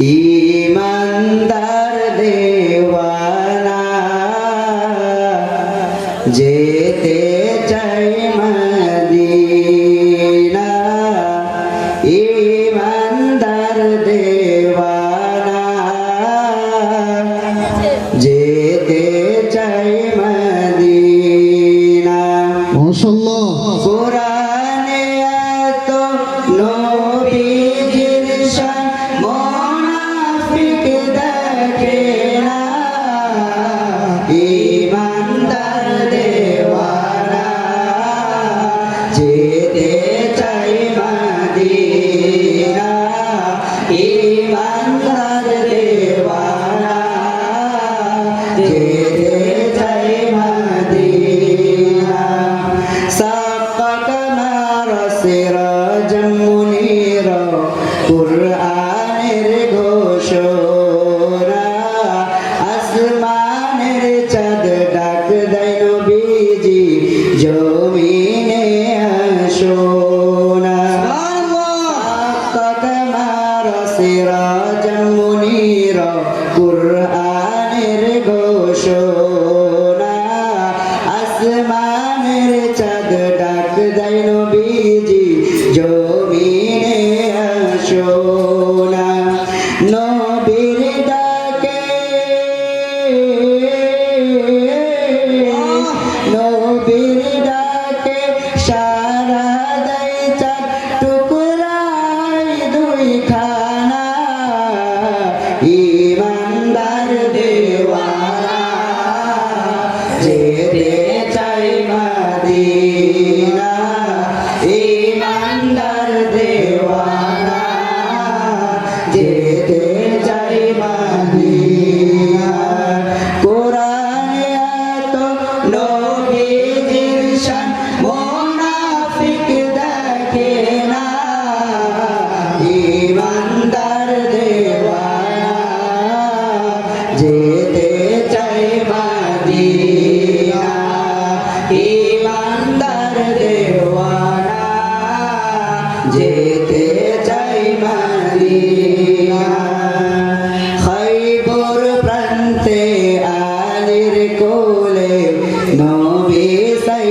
ইমানদার দেওয়ানা যেতে চাই মদিনা। ইমানদার দেওয়ানা যেতে চাই মদিনা। মাশাআল্লাহ। কোরআন Yeah. yo যাই মারিয়া খৈবর প্রান্তে আলির কোলে সাই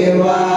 Dewa